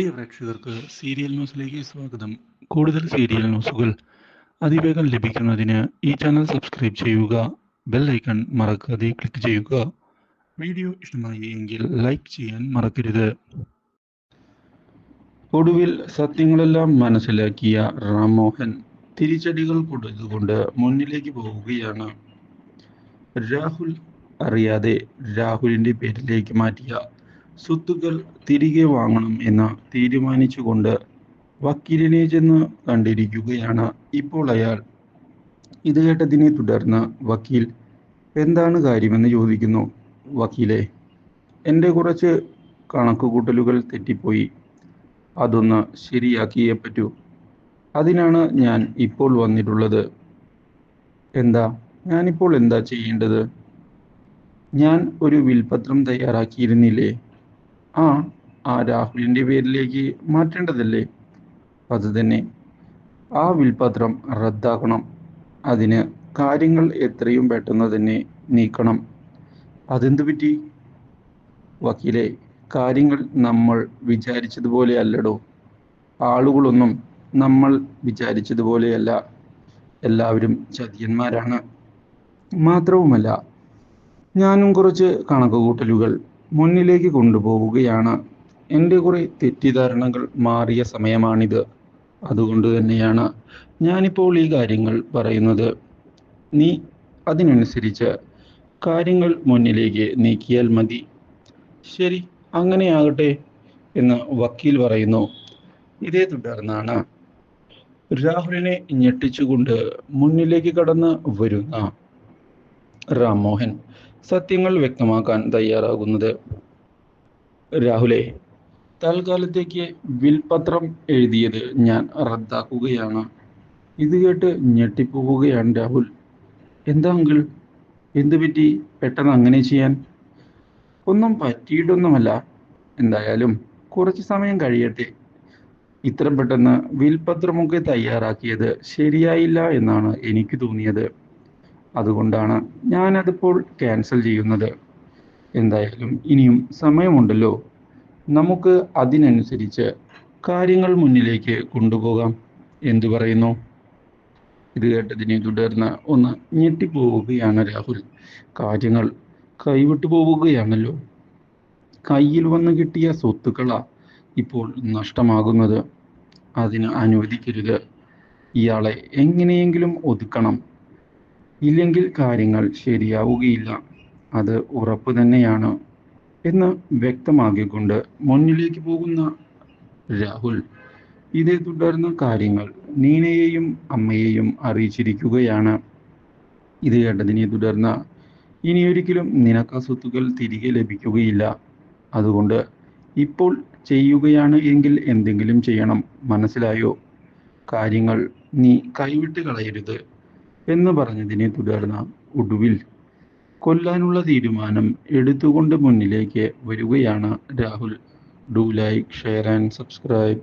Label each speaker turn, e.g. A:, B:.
A: പ്രിയ പ്രേക്ഷകർക്ക് സീരിയൽ ന്യൂസിലേക്ക് സ്വാഗതം. കൂടുതൽ സീരിയൽ ന്യൂസുകൾ അതിവേഗം ലഭിക്കുന്നതിന് ഈ ചാനൽ സബ്സ്ക്രൈബ് ചെയ്യുക ബെൽ ഐക്കൺ മറക്കാതെ ക്ലിക്ക് ചെയ്യുക. വീഡിയോ ഇഷ്ടമായി എങ്കിൽ ലൈക്ക് ചെയ്യാൻ മറക്കരുത്. ഒടുവിൽ സത്യങ്ങളെല്ലാം മനസ്സിലാക്കിയ റാംമോഹൻ തിരിച്ചടികൾ കൊടുത്തുകൊണ്ട് മുന്നിലേക്ക് പോവുകയാണ്. രാഹുൽ അറിയാതെ രാഹുലിന്റെ പേരിലേക്ക് മാറ്റിയ സ്വത്തുക്കൾ തിരികെ വാങ്ങണം എന്ന് തീരുമാനിച്ചുകൊണ്ട് വക്കീലിനെ ചെന്ന് കണ്ടിരിക്കുകയാണ് ഇപ്പോൾ അയാൾ. ഇത് കേട്ടതിനെ തുടർന്ന് വക്കീൽ എന്താണ് കാര്യമെന്ന് ചോദിക്കുന്നു വക്കീലെ. എന്റെ കുറച്ച് കണക്കുകൂട്ടലുകൾ തെറ്റിപ്പോയി. അതൊന്ന് ശരിയാക്കിയേ പറ്റൂ. അതിനാണ് ഞാൻ ഇപ്പോൾ വന്നിട്ടുള്ളത്. എന്താ? ഞാനിപ്പോൾ എന്താ ചെയ്യേണ്ടത്? ഞാൻ ഒരു വിൽപത്രം തയ്യാറാക്കിയിരുന്നില്ലേ? ആ ആ രാഹുലിന്റെ പേരിലേക്ക് മാറ്റേണ്ടതല്ലേ? അത് തന്നെ. ആ വിൽപത്രം റദ്ദാക്കണം. അതിന് കാര്യങ്ങൾ എത്രയും പെട്ടെന്ന് തന്നെ നീക്കണം. അതെന്തു പറ്റി? വക്കീലെ കാര്യങ്ങൾ നമ്മൾ വിചാരിച്ചതുപോലെ അല്ലടോ. ആളുകളൊന്നും നമ്മൾ വിചാരിച്ചതുപോലെയല്ല എല്ലാവരും ചതിയന്മാരാണ്. മാത്രവുമല്ല ഞാനും കുറച്ച് കണക്കുകൂട്ടലുകൾ മുന്നിലേക്ക് കൊണ്ടുപോവുകയാണ്. എന്റെ കുറെ തെറ്റിദ്ധാരണകൾ മാറിയ സമയമാണിത്. അതുകൊണ്ട് തന്നെയാണ് ഞാനിപ്പോൾ ഈ കാര്യങ്ങൾ പറയുന്നത്. നീ അതിനനുസരിച്ച് കാര്യങ്ങൾ മുന്നിലേക്ക് നീക്കിയാൽ മതി. ശരി അങ്ങനെയാകട്ടെ എന്ന് വക്കീൽ പറയുന്നു. ഇതേ തുടർന്നാണ് രാഹുലിനെ ഞെട്ടിച്ചുകൊണ്ട് മുന്നിലേക്ക് കടന്ന് വരുന്ന റാംമോഹൻ സത്യങ്ങൾ വ്യക്തമാക്കാൻ തയ്യാറാകുന്നത്. രാഹുലെ തൽക്കാലത്തേക്ക് വിൽപത്രം എഴുതിയത് ഞാൻ റദ്ദാക്കുകയാണ്. ഇത് കേട്ട് ഞെട്ടിപ്പോവുകയാണ് രാഹുൽ. എന്താ അങ്കിൾ? എന്തു പറ്റി? പെട്ടെന്ന് അങ്ങനെ ചെയ്യാൻ? ഒന്നും പറ്റിയിട്ടൊന്നുമല്ല. എന്തായാലും കുറച്ച് സമയം കഴിയട്ടെ. ഇത്ര പെട്ടെന്ന് വിൽപത്രമൊക്കെ തയ്യാറാക്കിയത് ശരിയായില്ല എന്നാണ് എനിക്ക് തോന്നിയത്. അതുകൊണ്ടാണ് ഞാനതിപ്പോൾ ക്യാൻസൽ ചെയ്യുന്നത്. എന്തായാലും ഇനിയും സമയമുണ്ടല്ലോ. നമുക്ക് അതിനനുസരിച്ച് കാര്യങ്ങൾ മുന്നിലേക്ക് കൊണ്ടുപോകാം എന്തു പറയുന്നു. ഇത് കേട്ടതിനെ തുടർന്ന് ഒന്ന് ഞെട്ടിപ്പോവുകയാണ് രാഹുൽ. കാര്യങ്ങൾ കൈവിട്ടു പോവുകയാണല്ലോ. കയ്യിൽ വന്ന് കിട്ടിയ സ്വത്തുക്കളാ ഇപ്പോൾ നഷ്ടമാകുന്നത്. അതിന് അനുവദിക്കരുത്. ഇയാളെ എങ്ങനെയെങ്കിലും ഒതുക്കണം. ഇല്ലെങ്കിൽ കാര്യങ്ങൾ ശരിയാവുകയില്ല. അത് ഉറപ്പ് തന്നെയാണ്. എന്ന് വ്യക്തമാക്കിക്കൊണ്ട് മുന്നിലേക്ക് പോകുന്ന രാഹുൽ ഇതേ തുടർന്ന് കാര്യങ്ങൾ നീനയെയും അമ്മയെയും അറിയിച്ചിരിക്കുകയാണ്. ഇത് കേട്ടതിനെ തുടർന്ന് ഇനിയൊരിക്കലും നിനക്ക് സ്വത്തുക്കൾ തിരികെ ലഭിക്കുകയില്ല. അതുകൊണ്ട് ഇപ്പോൾ ചെയ്യുകയാണ് എങ്കിൽ എന്തെങ്കിലും ചെയ്യണം. മനസ്സിലായോ? കാര്യങ്ങൾ നീ കൈവിട്ട് കളയരുത്. എന്ന് പറഞ്ഞതിനെ തുടർന്ന് ഒടുവിൽ കൊല്ലാനുള്ള തീരുമാനം എടുത്തുകൊണ്ട് മുന്നിലേക്ക് വരികയാണ് Rahul. Do like share and subscribe